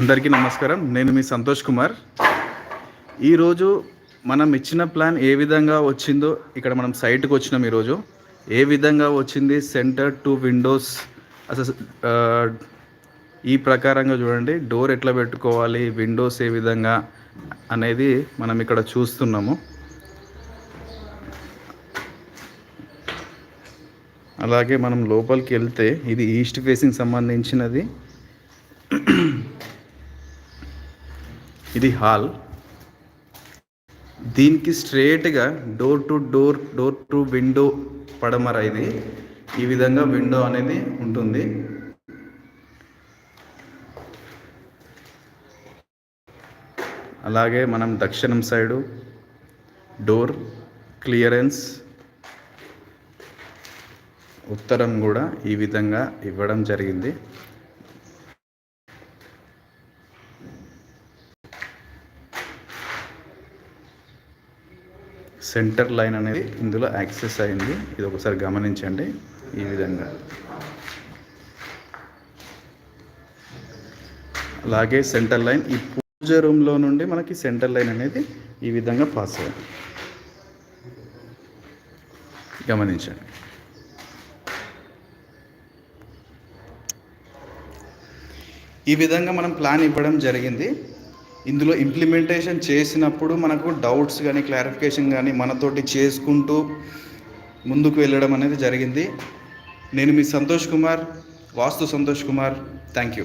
అందరికీ నమస్కారం. నేను మీ సంతోష్ కుమార్. ఈరోజు మనం ఇచ్చిన ప్లాన్ ఏ విధంగా వచ్చిందో ఇక్కడ మనం సైట్కి వచ్చినాం ఈరోజు. ఏ విధంగా వచ్చింది? సెంటర్ టు విండోస్ అసలు ఈ ప్రకారంగా చూడండి. డోర్ ఎట్లా పెట్టుకోవాలి? విండోస్ ఏ విధంగా అనేది మనం ఇక్కడ చూస్తున్నాము. అలాగే మనం లోపలికి వెళ్తే ఇది ఈస్ట్ ఫేసింగ్ సంబంధించినది. ఇది హాల్. దీనికి స్ట్రేట్గా door to door door to window పడమర ఇది ఈ విధంగా విండో అనేది ఉంటుంది. అలాగే మనం దక్షిణం సైడు డోర్ క్లియరెన్స్ ఉత్తరం కూడా ఈ విధంగా ఇవ్వడం జరిగింది. సెంటర్ లైన్ అనేది ఇందులో యాక్సెస్ అయింది. ఇది ఒకసారి గమనించండి ఈ విధంగా. అలాగే సెంటర్ లైన్ ఈ పూజ రూమ్లో నుండి మనకి సెంటర్ లైన్ అనేది ఈ విధంగా పాస్ అయింది గమనించండి. ఈ విధంగా మనం ప్లాన్ ఇవ్వడం జరిగింది. ఇందులో ఇంప్లిమెంటేషన్ చేసినప్పుడు మనకు డౌట్స్ కానీ క్లారిఫికేషన్ కానీ మనతోటి చేసుకుంటూ ముందుకు వెళ్ళడం అనేది జరిగింది. నేను మీ సంతోష్ కుమార్ వాస్తు సంతోష్ కుమార్. Thank you